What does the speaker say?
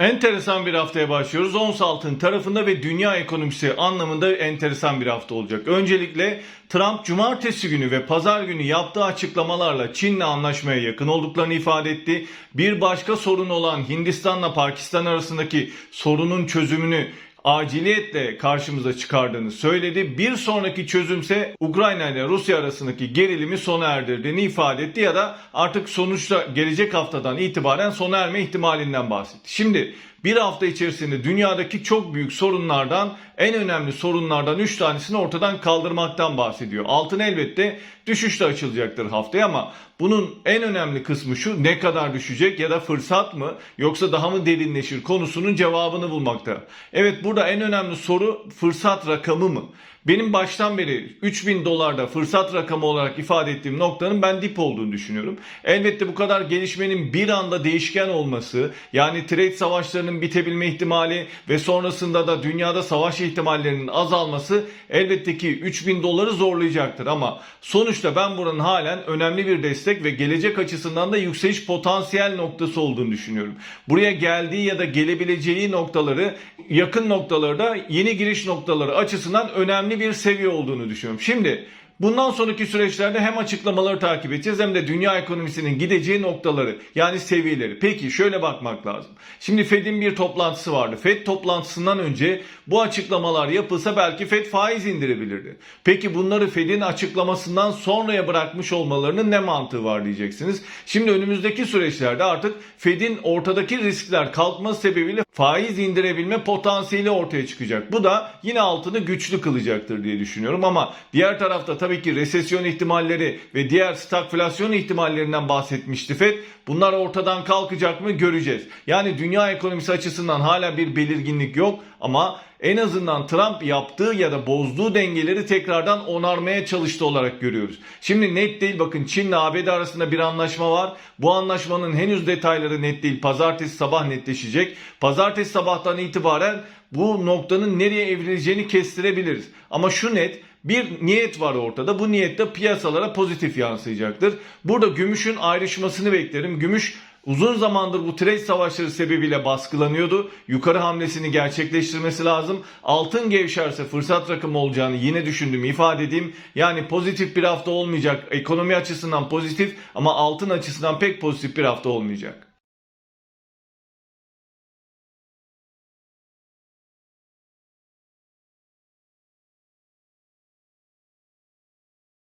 Enteresan bir haftaya başlıyoruz. Ons altın tarafında ve dünya ekonomisi anlamında enteresan bir hafta olacak. Öncelikle Trump cumartesi günü ve pazar günü yaptığı açıklamalarla Çin'le anlaşmaya yakın olduklarını ifade etti. Bir başka sorun olan Hindistan'la Pakistan arasındaki sorunun çözümünü aciliyetle karşımıza çıkardığını söyledi. Bir sonraki çözümse Ukrayna ile Rusya arasındaki gerilimi sona erdirdiğini ifade etti ya da artık sonuçta gelecek haftadan itibaren sona erme ihtimalinden bahsetti. Şimdi bir hafta içerisinde dünyadaki çok büyük sorunlardan en önemli sorunlardan 3 tanesini ortadan kaldırmaktan bahsediyor. Altın elbette düşüşte açılacaktır haftaya ama bunun en önemli kısmı şu ne kadar düşecek ya da fırsat mı yoksa daha mı derinleşir konusunun cevabını bulmakta. Evet burada en önemli soru fırsat rakamı mı? Benim baştan beri 3000 dolarda fırsat rakamı olarak ifade ettiğim noktanın ben dip olduğunu düşünüyorum. Elbette bu kadar gelişmenin bir anda değişken olması, yani trade savaşlarının bitebilme ihtimali ve sonrasında da dünyada savaş ihtimallerinin azalması elbette ki 3000 doları zorlayacaktır ama sonuçta ben buranın halen önemli bir destek ve gelecek açısından da yükseliş potansiyel noktası olduğunu düşünüyorum. Buraya geldiği ya da gelebileceği noktaları yakın noktalarda yeni giriş noktaları açısından önemli bir seviye olduğunu düşünüyorum. Şimdi Bundan sonraki süreçlerde hem açıklamaları takip edeceğiz hem de dünya ekonomisinin gideceği noktaları yani seviyeleri. Peki şöyle bakmak lazım. Şimdi Fed'in bir toplantısı vardı. Fed toplantısından önce bu açıklamalar yapılsa belki Fed faiz indirebilirdi. Peki bunları Fed'in açıklamasından sonraya bırakmış olmalarının ne mantığı var diyeceksiniz. Şimdi önümüzdeki süreçlerde artık Fed'in ortadaki riskler kalkması sebebiyle faiz indirebilme potansiyeli ortaya çıkacak. Bu da yine altını güçlü kılacaktır diye düşünüyorum ama diğer tarafta tabii ki resesyon ihtimalleri ve diğer stagflasyon ihtimallerinden bahsetmişti Fed. Bunlar ortadan kalkacak mı göreceğiz. Yani dünya ekonomisi açısından hala bir belirginlik yok ama en azından Trump yaptığı ya da bozduğu dengeleri tekrardan onarmaya çalıştı olarak görüyoruz. Şimdi net değil bakın Çin ile ABD arasında bir anlaşma var. Bu anlaşmanın henüz detayları net değil. Pazartesi sabah netleşecek. Pazartesi sabahtan itibaren bu noktanın nereye evrileceğini kestirebiliriz. Ama şu net bir niyet var ortada. Bu niyette piyasalara pozitif yansıyacaktır. Burada gümüşün ayrışmasını beklerim. Gümüş uzun zamandır bu trade savaşları sebebiyle baskılanıyordu. Yukarı hamlesini gerçekleştirmesi lazım. Altın gevşerse fırsat rakamı olacağını yine düşündüm ifade edeyim. Yani pozitif bir hafta olmayacak. Ekonomi açısından pozitif ama altın açısından pek pozitif bir hafta olmayacak.